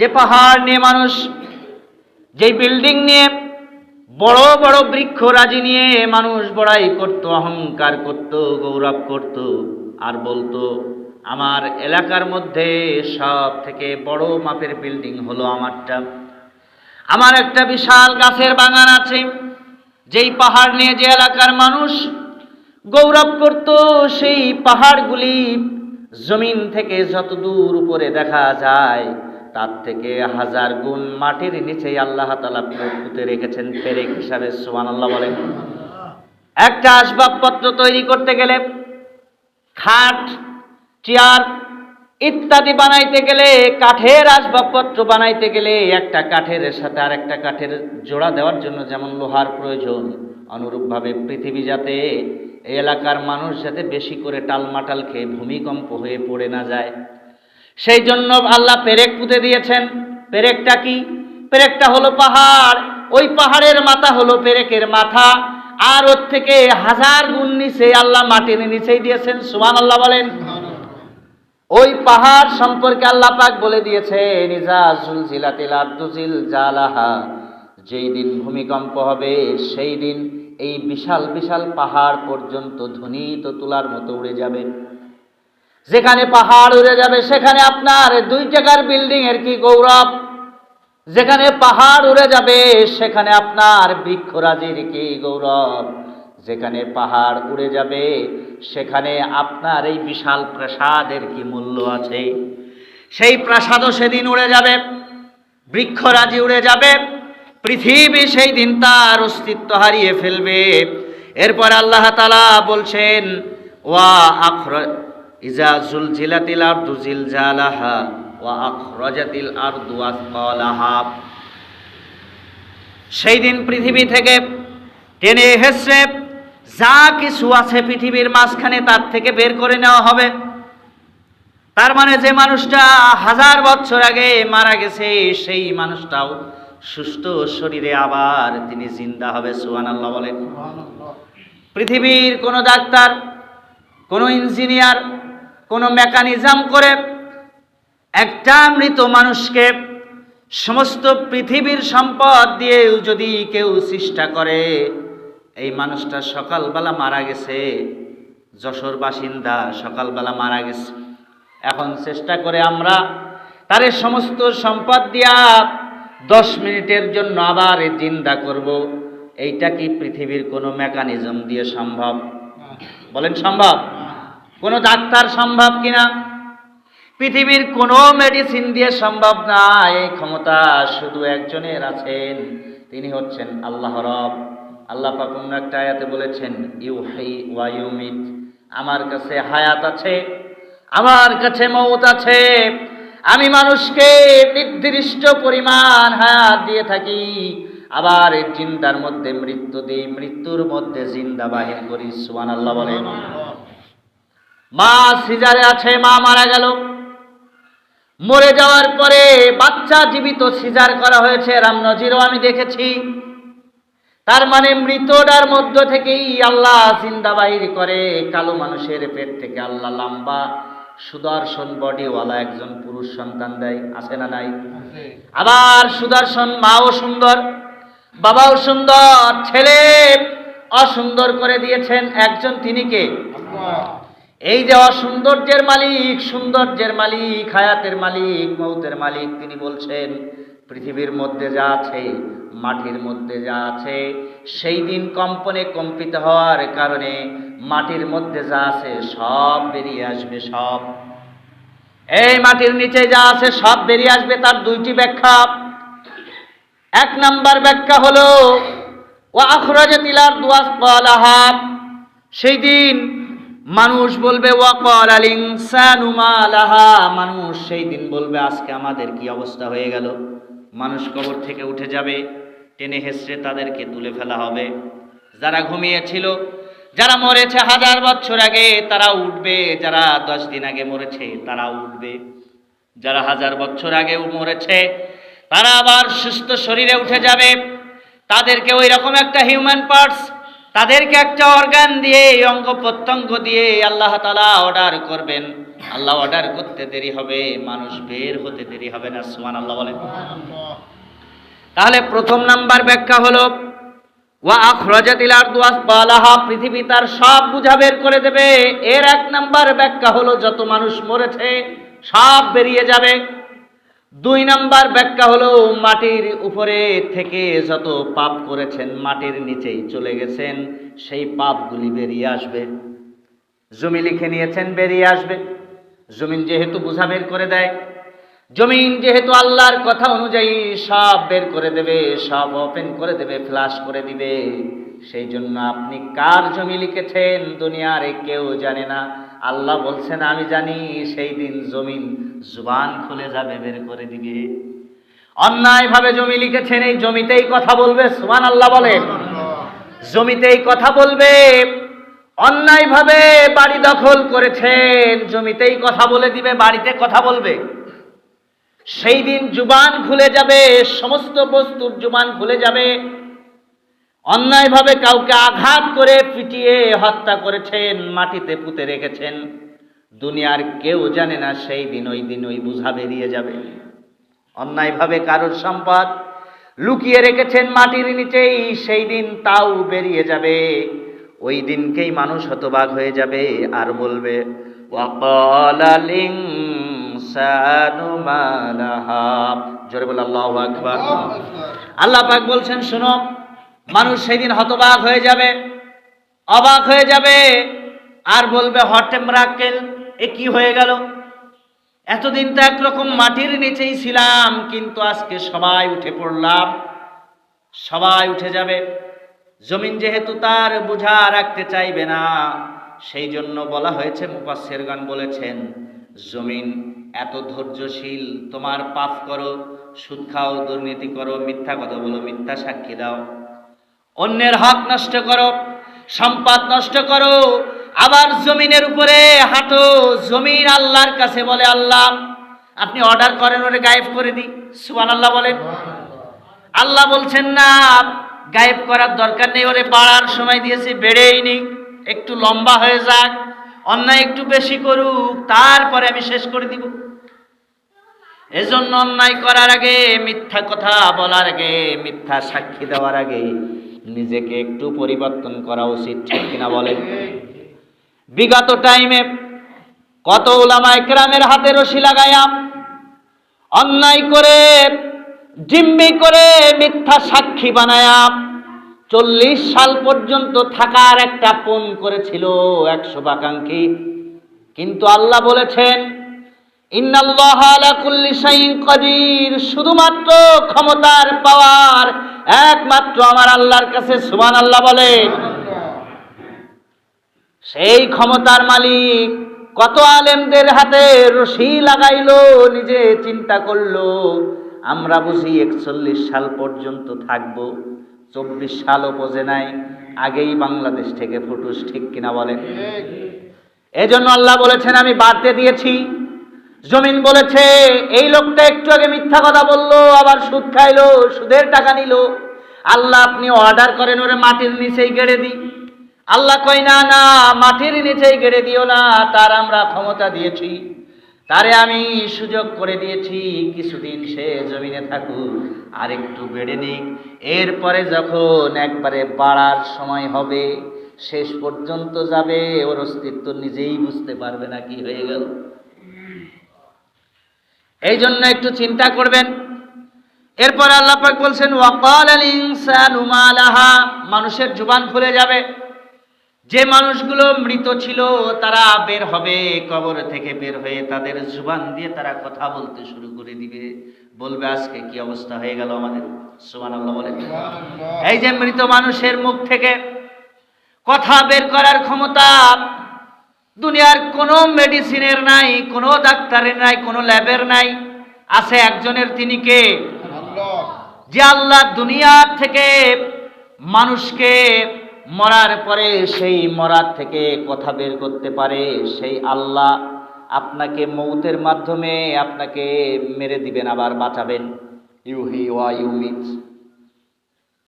যে পাহাড় নিয়ে মানুষ, যেই বিল্ডিং নিয়ে বড় বড় বৃক্ষরাজি নিয়ে মানুষ বড়াই করত, অহংকার করত, গৌরব করত, আর বলতো, আমার এলাকার মধ্যে সব থেকে বড় মাপের বিল্ডিং হলো আমারটা। আমার একটা বিশাল গাছের বাগান আছে, যেই পাহাড় নিয়ে যে এলাকার মানুষ গৌরব করত, সেই পাহাড়গুলি জমিন থেকে যত দূর উপরে দেখা যায় তার থেকে হাজার গুণ মাটির নিচেই আল্লাহ তালা পুঁতে রেখেছেন পেরেক হিসাবে সোমান আল্লাহ বলেন। একটা আসবাবপত্র তৈরি করতে গেলে, খাট, চেয়ার ইত্যাদি বানাইতে গেলে, কাঠের আসবাবপত্র বানাইতে গেলে একটা কাঠের সাথে আর একটা কাঠের জোড়া দেওয়ার জন্য যেমন লোহার প্রয়োজন, অনুরূপভাবে পৃথিবী যাতে, এলাকার মানুষ যাতে বেশি করে টালমাটাল খেয়ে ভূমিকম্প হয়ে পড়ে না যায়। সেই জন্য আল্লাহ পেরেক পুঁতে দিয়েছেন। পেরেকটা কি? পেরেকটা হলো পাহাড়। ওই পাহাড়ের মাথা হলো পেরেকের মাথা। আর ওর থেকে হাজার গুণ নিচে আল্লাহ মাটির নিচেই দিয়েছেন। সুমান আল্লাহ বলেন ওই পাহাড় সম্পর্কে আল্লাহ পাক বলে দিয়েছে নিজাজুল জিলাতিল আব্দুজিল জালাহা যেই দিন ভূমিকম্প হবে সেই দিন এই বিশাল বিশাল পাহাড় পর্যন্ত ধ্বনিত তুলার মতো উড়ে যাবে। যেখানে পাহাড় উড়ে যাবে, সেখানে আপনার দুই টাকার বিল্ডিং এর কি গৌরব? যেখানে পাহাড় উড়ে যাবে, সেখানে আপনার বৃক্ষরাজির কি গৌরব? যেখানে পাহাড় উড়ে যাবে, সেখানে আপনার এই বিশাল প্রাসাদের কি মূল্য আছে? সেই প্রাসাদও সেদিন উড়ে যাবে, বৃক্ষরাজি উড়ে যাবে, পৃথিবী সেই দিন তার অস্তিত্ব হারিয়ে ফেলবে। এরপর আল্লাহ তালা বলছেন, ওয়া আখর ইজা জুলজিলাতিল আরদু জিলজালাহা ওয়া আখরাজাতিল আরদু আসকালাহা। সেই দিন পৃথিবী থেকে টেনে হেসে যা কিছু আছে পৃথিবীর মাঝখানে তার থেকে বের করে নেওয়া হবে। তার মানে যে মানুষটা হাজার বছর আগে মারা গেছে সেই মানুষটাও সুস্থ শরীরে আবার তিনি জিন্দা হবে সুহান আল্লাহ বলেন পৃথিবীর কোনো ডাক্তার কোনো ইঞ্জিনিয়ার কোনো মেকানিজম করে একটা মৃত মানুষকে সমস্ত পৃথিবীর সম্পদ দিয়েও যদি কেউ চেষ্টা করে, এই মানুষটা সকালবেলা মারা গেছে, যশোর বাসিন্দা সকালবেলা মারা গেছে। এখন চেষ্টা করে আমরা তার সমস্ত সম্পদ দিয়া দশ মিনিটের জন্য আবার জিন্দা করব। এইটা কি পৃথিবীর কোনো মেকানিজম দিয়ে সম্ভব? বলেন, সম্ভব। কোনো ডাক্তার সম্ভব কিনা? পৃথিবীর কোনো মেডিসিন দিয়ে সম্ভব না। এই ক্ষমতা শুধু একজনের আছেন। তিনি হচ্ছেন আল্লাহ রব। আল্লাহ পাক অন্য একটা আয়াতে বলেছেন ইউ হাই ওয়াইউমিত আমার কাছে হায়াত আছে, আমার কাছে মৌত আছে। আমি মানুষকে নির্দিষ্ট পরিমাণ হায়াত দিয়ে থাকি। আবার চিন্তার মধ্যে মৃত্যু দিই, মৃত্যুর মধ্যে জিন্দা বাহির করি সুবান আল্লাহ বলেন। মা সিজারে আছে মা মারা গেল। মরে যাওয়ার পরে বাচ্চা জীবিত সিজার করা হয়েছে রামনজিরও আমি দেখেছি। তার মানে মৃতটার মধ্য থেকেই আল্লাহ জিন্দা বাহির করে কালো মানুষের পেট থেকে আল্লাহ লম্বা সুদর্শন বডিওয়ালা একজন পুরুষ সন্তান দেয় আছে না নাই? আবার সুদর্শন মাও সুন্দর বাবাও সুন্দর ছেলে অসুন্দর করে দিয়েছেন একজন তিনি কে? এই যে অসৌন্দর্যের মালিক, সৌন্দর্যের মালিক, হায়াতের মালিক, মৌতের মালিক, তিনি বলছেন, পৃথিবীর মধ্যে যা আছে, মাটির মধ্যে যা আছে, সেই দিন কম্পনে কম্পিত হওয়ার কারণে মাটির মধ্যে যা আছে, সব বেরিয়ে আসবে, সব। এই মাটির নিচে যা আছে, সব বেরিয়ে আসবে, তার দুইটি ব্যাখ্যা। এক নাম্বার ব্যাখ্যা হলো ও আখরাজাতিলার দুয়াস সেই দিন মানুষ বলবে মানুষ সেই দিন বলবে, আজকে আমাদের কি অবস্থা হয়ে গেল? মানুষ কবর থেকে উঠে যাবে, টেনে হেসড়ে তাদেরকে তুলে ফেলা হবে। যারা ঘুমিয়েছিল, যারা মরেছে হাজার বছর আগে, তারা উঠবে। যারা দশ দিন আগে মরেছে, তারা উঠবে। যারা হাজার বছর আগে মরেছে, তারা আবার সুস্থ শরীরে উঠে যাবে। তাদেরকে ওই রকম একটা হিউম্যান পার্টস তাদেরকে একটা অর্গান দিয়ে অঙ্গ প্রত্যঙ্গ দিয়ে আল্লাহ তালা অর্ডার করবেন। আল্লাহ অর্ডার করতে দেরি হবে, মানুষ বের হতে দেরি হবে না সুমান আল্লাহ বলেন। তাহলে প্রথম নাম্বার ব্যাখ্যা হলো, ওয়া আখরাজাতিল আরদু আসবালাহা, পৃথিবী তার সব বুঝা বের করে দেবে। এর এক নাম্বার ব্যাখ্যা হলো, যত মানুষ মরেছে, সব বেরিয়ে যাবে। দুই নাম্বার ব্যাখ্যা হলো, মাটির উপরে থেকে যত পাপ করেছেন, মাটির নিচেই চলে গেছেন, সেই পাপগুলি বেরিয়ে আসবে। জমি লিখে নিয়েছেন, বেরিয়ে আসবে। জমিন যেহেতু বুঝা বের করে দেয়, জমিন যেহেতু আল্লাহর কথা অনুযায়ী সব বের করে দেবে, সব ওপেন করে দেবে ফ্লাশ করে দিবে, সেই জন্য আপনি কার জমি লিখেছেন, দুনিয়ার কেউ জানে না। আল্লাহ বলছেন, আমি জানি সেই দিন জমিন জুবান খুলে যাবে বের করে দিবে। অন্যায়ভাবে জমি লিখেছেন, এই জমিতেই কথা বলবে সুমান আল্লাহ বলেন জমিতেই কথা বলবে, অন্যায়ভাবে বাড়ি দখল করেছেন, জমিতেই কথা বলে দিবে, বাড়িতে কথা বলবে। সেই দিন জুবান খুলে যাবে, সমস্ত বস্তুর জুবান খুলে যাবে। অন্যায়ভাবে কাউকে আঘাত করে পিটিয়ে হত্যা করেছেন মাটিতে পুঁতে রেখেছেন। দুনিয়ার কেউ জানে না সেই দিন ওই দিন ওই বুঝা বেরিয়ে যাবে। অন্যায়ভাবে কারোর সম্পদ লুকিয়ে রেখেছেন মাটির নিচেই সেই দিন তাও বেরিয়ে যাবে। ওই দিনকেই মানুষ হতবাক হয়ে যাবে আর বলবে জোরে বলে আল্লাহ পাক বলছেন শোনো মানুষ সেদিন হতবাক হয়ে যাবে, অবাক হয়ে যাবে, আর বলবে হটেম রাকেল, এ কি হয়ে গেল? এতদিন তো একরকম মাটির নিচেই ছিলাম, কিন্তু আজকে সবাই উঠে পড়লাম, সবাই উঠে যাবে। জমিন যেহেতু তার বোঝা রাখতে চাইবে না, সেই জন্য বলা হয়েছে মুপাসের গান বলেছেন, জমিন এত ধৈর্যশীল, তোমার পাপ করো, সুদ খাও, দুর্নীতি করো, মিথ্যা কথা বলো, মিথ্যা সাক্ষী দাও। অন্যের হক নষ্ট করো, সম্পদ নষ্ট করো, আবার জমিনের উপরে হাঁটো, জমিন আল্লাহর কাছে বলে আল্লাহ, আপনি অর্ডার করেন, ওরে গায়েব করে দিই। সুবান আল্লাহ বলেন। আল্লাহ বলছেন, না, গায়েব করার দরকার নেই, ওরে বাড়ার সময় দিয়েছি, বেড়েই নি একটু লম্বা হয়ে যাক, অন্যায় একটু বেশি করুক, তারপরে আমি শেষ করে দিব। এজন্য অন্যায় করার আগে, মিথ্যা কথা বলার আগে, মিথ্যা সাক্ষী দেওয়ার আগে নিজেকে একটু পরিবর্তন করা উচিত, ঠিক কিনা বলেন? বিগত টাইমে কত ওলামা একরামের হাতে রশি লাগায়াম অন্যায় করে, জিম্মি করে মিথ্যা সাক্ষী বানায়াম চল্লিশ সাল পর্যন্ত থাকার একটা পণ করেছিল একশো বাকাঙ্ক্ষী। কিন্তু আল্লাহ বলেছেন, ইন্নাল্লাহ আলা কুল্লি শাইইন কাদির শুধুমাত্র ক্ষমতার পাওয়ার একমাত্র আমার আল্লাহর কাছে সুমান সুবহানাল্লাহ বলে। সেই ক্ষমতার মালিক কত আলেমদের হাতে রশি লাগাইলো নিজে চিন্তা করল আমরা বুঝি একচল্লিশ সাল পর্যন্ত থাকব চব্বিশ সালও বোঝে নাই আগেই বাংলাদেশ থেকে ফুটুস ঠিক কিনা বলেন এজন্য আল্লাহ বলেছেন আমি বাড়তে দিয়েছি। জমিন বলেছে, এই লোকটা একটু আগে মিথ্যা কথা বলল, আবার সুদ খাইলো, সুদের টাকা নিল। আল্লাহ, আপনি অর্ডার করেন, ওরে মাটির নিচেই গেড়ে দিই। আল্লাহ কয়, না না, মাটির নিচেই গেড়ে দিও না, তার আমরা ক্ষমতা দিয়েছি। তারে আমি সুযোগ করে দিয়েছি, কিছুদিন সে জমিনে থাকুক আর একটু বেড়ে নিক। এরপরে যখন একবারে বাড়ার সময় হবে, শেষ পর্যন্ত যাবে, ওর অস্তিত্ব নিজেই বুঝতে পারবে না কি হয়ে গেল। এই জন্য একটু চিন্তা করবেন। এরপর আল্লাহ পাক বলছেন ওয়াকাল আল ইনসানু মা লাহা মানুষের জুবান খুলে যাবে। যে মানুষগুলো মৃত ছিল তারা বের হবে কবর থেকে বের হয়ে তাদের জুবান দিয়ে তারা কথা বলতে শুরু করে দিবে। বলবে আজকে কি অবস্থা হয়ে গেল আমাদের? সুমান সুবহানাল্লাহ। বলে এই যে মৃত মানুষের মুখ থেকে কথা বের করার ক্ষমতা দুনিয়ার কোনো মেডিসিনের নাই কোনো ডাক্তারের নাই কোনো ল্যাবের নাই। আছে একজনের তিনি কে? যে আল্লাহ দুনিয়ার থেকে মানুষকে মরার পরে সেই মরার থেকে কথা বের করতে পারে। সেই আল্লাহ আপনাকে মৌতের মাধ্যমে আপনাকে মেরে দিবেন আবার বাঁচাবেন। ইউহি ওয়া ইউমিত।